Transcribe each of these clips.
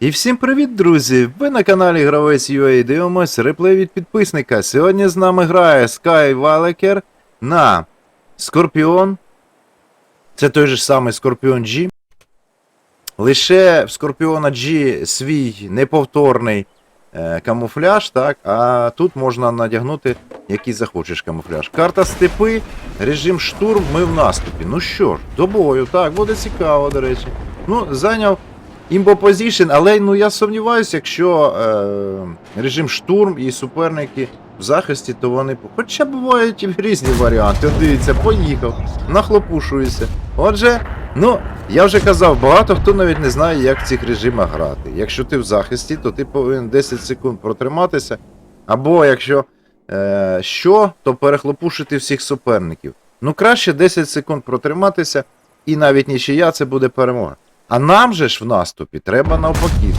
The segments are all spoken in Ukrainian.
І всім привіт, друзі! Ви на каналі Гравець UA дивимось реплей від підписника. Сьогодні з нами грає Sky Валекер на Скорпіон. Це той же самий Скорпіон G. Лише в Скорпіона G свій неповторний е, камуфляж, так, а тут можна надягнути який захочеш камуфляж. Карта степи, режим штурм, ми в наступі. Ну що ж, до бою, так, буде цікаво, до речі. Ну, зайняв імбо позішн, але ну, я сумніваюся, якщо е, режим штурм і суперники в захисті, то вони. Хоча бувають і різні варіанти. От дивіться, поїхав, нахлопушується. Отже, ну, я вже казав, багато хто навіть не знає, як в цих режимах грати. Якщо ти в захисті, то ти повинен 10 секунд протриматися. Або якщо е, що, то перехлопушити всіх суперників. Ну, краще 10 секунд протриматися, і навіть нічия це буде перемога. А нам же ж в наступі треба навпаки.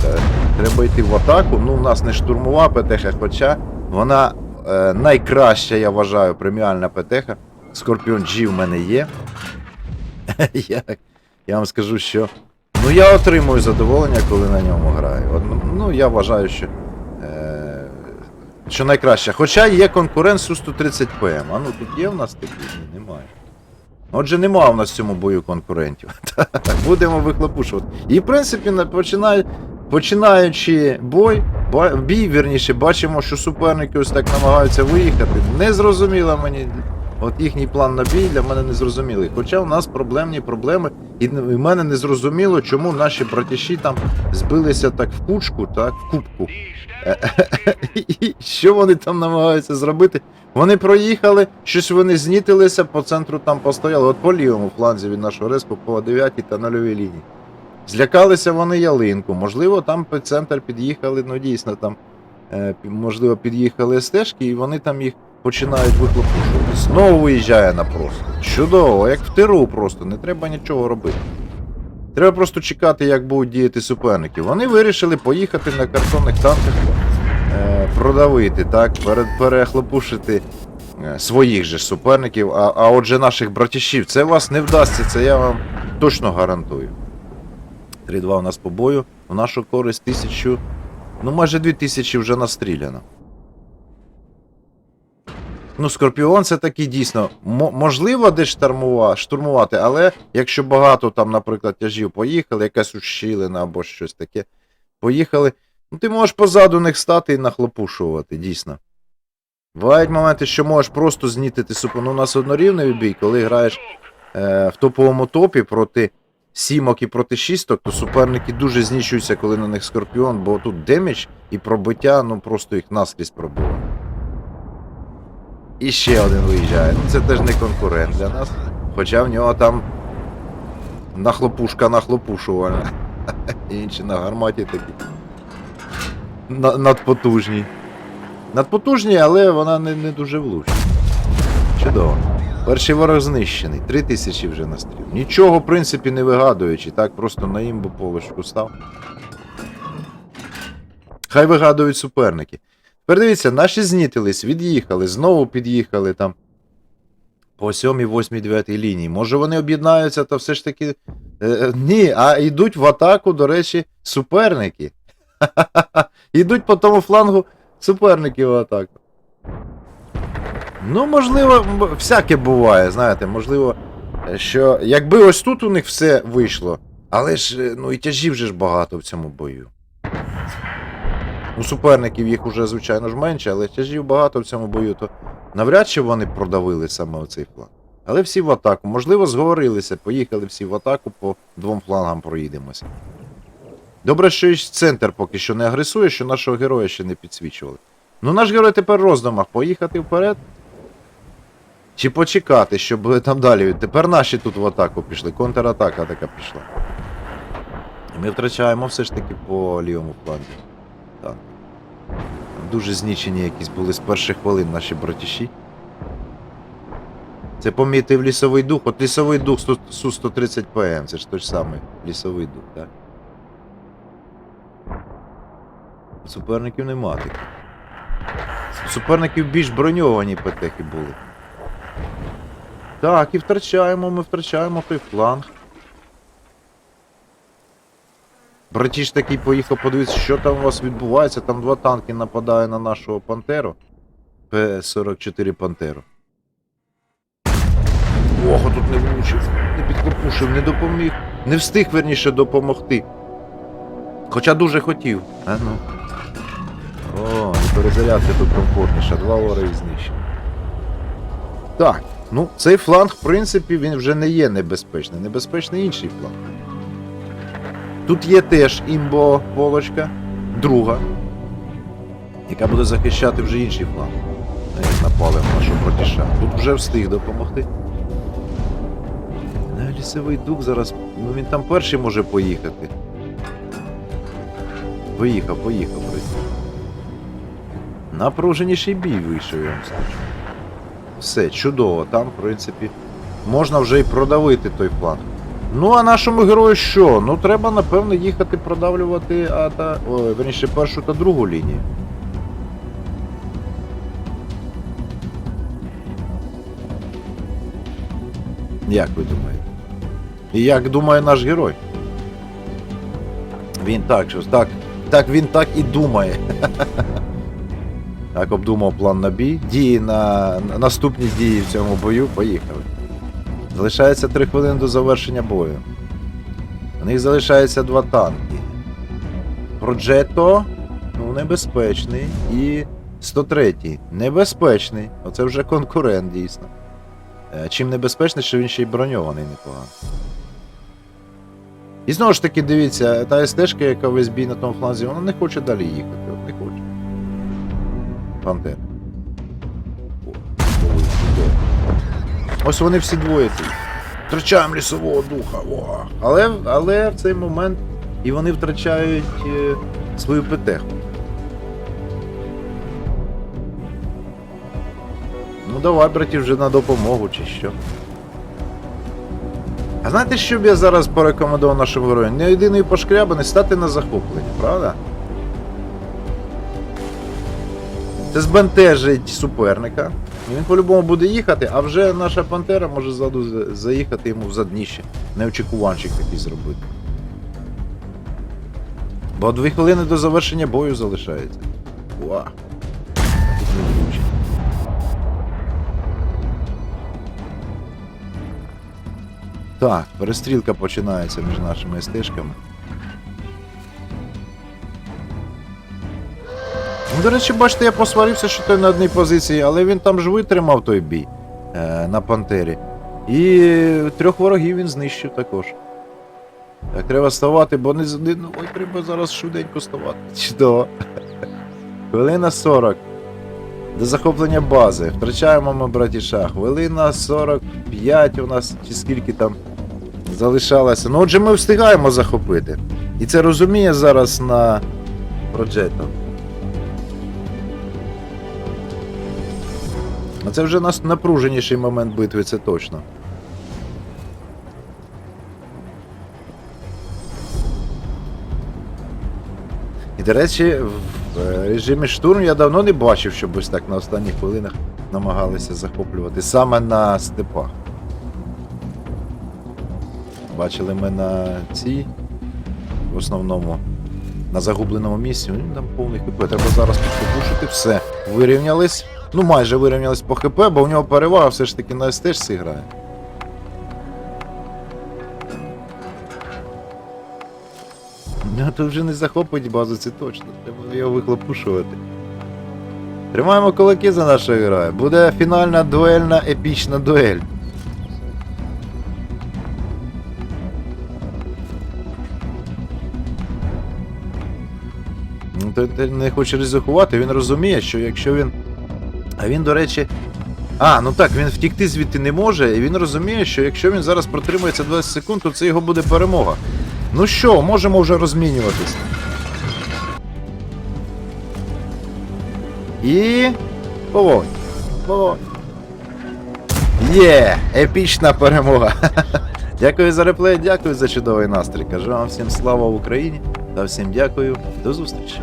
Треба йти в атаку. Ну, у нас не штурмова ПТХ, хоча вона е, найкраща, я вважаю, преміальна ПТХ. Скорпіон G в мене є. я, я вам скажу, що. Ну, я отримую задоволення, коли на ньому граю. От, ну, я вважаю, що. Е, що найкраще. Хоча є конкурент Су-130 ПМ. А ну тут є в нас такі? Немає. Отже, нема в нас в цьому бою конкурентів. Будемо вихлопушувати. І в принципі, починаючи бой, бій, вірніше, бачимо, що суперники ось так намагаються виїхати. Не зрозуміло мені. От їхній план на бій для мене не зрозумілий. Хоча у нас проблемні проблеми, і в мене не зрозуміло, чому наші братіші там збилися так в кучку, так, в кубку. Що вони там намагаються зробити? Вони проїхали, щось вони знітилися, по центру там постояли, от по лівому фланзі від нашого респу по 9 та нульовій лінії. Злякалися вони ялинку, можливо, там по центр під'їхали, ну дійсно там, е, можливо, під'їхали стежки, і вони там їх починають вихлопушувати. Знову виїжджає на просто. Чудово, як в тиру просто, не треба нічого робити. Треба просто чекати, як будуть діяти суперники. Вони вирішили поїхати на картонних танках продавити, так, перехлопушити е, своїх же суперників, а, а отже наших братішів. Це вас не вдасться, це я вам точно гарантую. 3-2 у нас по бою. В нашу користь тисячу. Ну, майже 2000 вже настріляно. Ну, Скорпіон це такий дійсно. можливо, десь штурмувати, але якщо багато там, наприклад, тяжів поїхали, якась ущілина або щось таке. Поїхали. Ну, ти можеш позаду них стати і нахлопушувати, дійсно. Бувають моменти, що можеш просто знітити супер. Ну, у нас однорівний бій, коли граєш е, в топовому топі проти сімок і проти шісток, то суперники дуже знічуються, коли на них скорпіон, бо тут демідж і пробиття, ну просто їх наскрізь пробиває. І ще один виїжджає. Ну це теж не конкурент для нас. Хоча в нього там нахлопушка нахлопушувальна. Інші на гарматі такі. На- надпотужні. Надпотужні, але вона не, не дуже влучна. Чудово. Перший ворог знищений. Три тисячі вже настріл. Нічого, в принципі, не вигадуючи. Так просто на імбу полочку став. Хай вигадують суперники. Тепер дивіться, наші знітились, від'їхали, знову під'їхали там по 7, 8, 9 лінії. Може вони об'єднаються, то все ж таки. Е, е, ні, а йдуть в атаку, до речі, суперники. Йдуть по тому флангу суперники в атаку. Ну, можливо, всяке буває, знаєте, можливо, е, що якби ось тут у них все вийшло, але ж е, ну і тяжів же ж багато в цьому бою. У суперників їх уже, звичайно ж, менше, але тяжів багато в цьому бою, то навряд чи вони продавили саме оцей фланг. Але всі в атаку. Можливо, зговорилися, поїхали всі в атаку, по двом флангам проїдемося. Добре, що і центр поки що не агресує, що нашого героя ще не підсвічували. Ну, наш герой тепер в роздумах поїхати вперед. Чи почекати, щоб там далі. Тепер наші тут в атаку пішли. Контратака така пішла. І ми втрачаємо все ж таки по лівому фланзі. Так. Дуже знічені якісь були з перших хвилин наші братіші. Це помітив лісовий дух. От лісовий дух Су- Су-130 ПМ, це ж той ж самий лісовий дух, так? У Суперників нема таких. Суперників більш броньовані петехи були. Так, і втрачаємо, ми втрачаємо той фланг. Братіш такий поїхав подивитися, що там у вас відбувається. Там два танки нападають на нашого Пантеру. П-44 Пантеру. Ого, тут не влучив, не підкопушив, не допоміг. Не встиг верніше допомогти. Хоча дуже хотів. А ну. О, перезарядка тут комфортніша, два ори і знищення. Так, ну цей фланг, в принципі, він вже не є небезпечний. Небезпечний інший фланг. Тут є теж імбо полочка, друга, яка буде захищати вже інший фланг. Навіть напали на нашого братіша. Тут вже встиг допомогти. Ну, лісовий дух зараз. Ну він там перший може поїхати. Поїхав, поїхав, прийти. Напруженіший бій вийшов, я вам скажу. Все, чудово, там, в принципі, можна вже і продавити той фланг. Ну, а нашому герою що? Ну, треба, напевно, їхати продавлювати а та. Ой, верніше, першу та другу лінію. Як ви думаєте? І як думає наш герой? Він так, щось так. Так він так і думає. Так, обдумав план на бій. Дії на на- наступні дії в цьому бою. Поїхали. Залишається 3 хвилини до завершення бою. У них залишається два танки. Проджето, ну, небезпечний. І 103 небезпечний. Оце вже конкурент, дійсно. Е, Чим небезпечний, що він ще й броньований непогано. І знову ж таки, дивіться, та СТшка, яка весь бій на тому фланзі, вона не хоче далі їхати. Не хоче. О, ой. Ось вони всі двоє тут. Втрачаємо лісового духа. О. Але, але в цей момент і вони втрачають е, свою петеху. Ну давай, братів, вже на допомогу чи що. А знаєте, що б я зараз порекомендував нашому герою? Не єдиний пошкрябаний стати на захоплення, правда? Це збентежить суперника. І Він по-любому буде їхати, а вже наша пантера може ззаду заїхати йому в задніще. Неочікуванчик такий зробити. Бо дві хвилини до завершення бою залишається. Уа. Так, перестрілка починається між нашими стежками. До речі, бачите, я посварився, що той на одній позиції, але він там ж витримав той бій е, на Пантері. І трьох ворогів він знищив також. Так, треба ставати, бо не, ну, ой, треба зараз швиденько ставати. Чудово. Хвилина 40. До захоплення бази. Втрачаємо ми братіша. Хвилина 45 у нас, чи скільки там залишалося. Ну отже, ми встигаємо захопити. І це розуміє зараз на проджето. А це вже нас напруженіший момент битви, це точно. І, до речі, в режимі штурм я давно не бачив, щоб ось так на останніх хвилинах намагалися захоплювати саме на степах. Bачили ми на цій, в основному, на загубленому місці, він там повний хп. Треба зараз підпушити все. Вирівнялись. Ну, майже вирівнялись по ХП, бо в нього перевага все ж таки на СТ грає. Ну, тут вже не захопить базу, це точно. Треба його вихлопушувати. Тримаємо кулаки за нашу граю. Буде фінальна дуельна епічна дуель. Ну, не хоче ризикувати, він розуміє, що якщо він. А він, до речі. А, ну так, він втікти звідти не може, і він розуміє, що якщо він зараз протримується 20 секунд, то це його буде перемога. Ну що, можемо вже розмінюватись. І. Поволь. Поволь. Є! Епічна перемога. дякую за реплей, дякую за чудовий настрій. Кажу вам всім слава Україні та всім дякую. До зустрічі.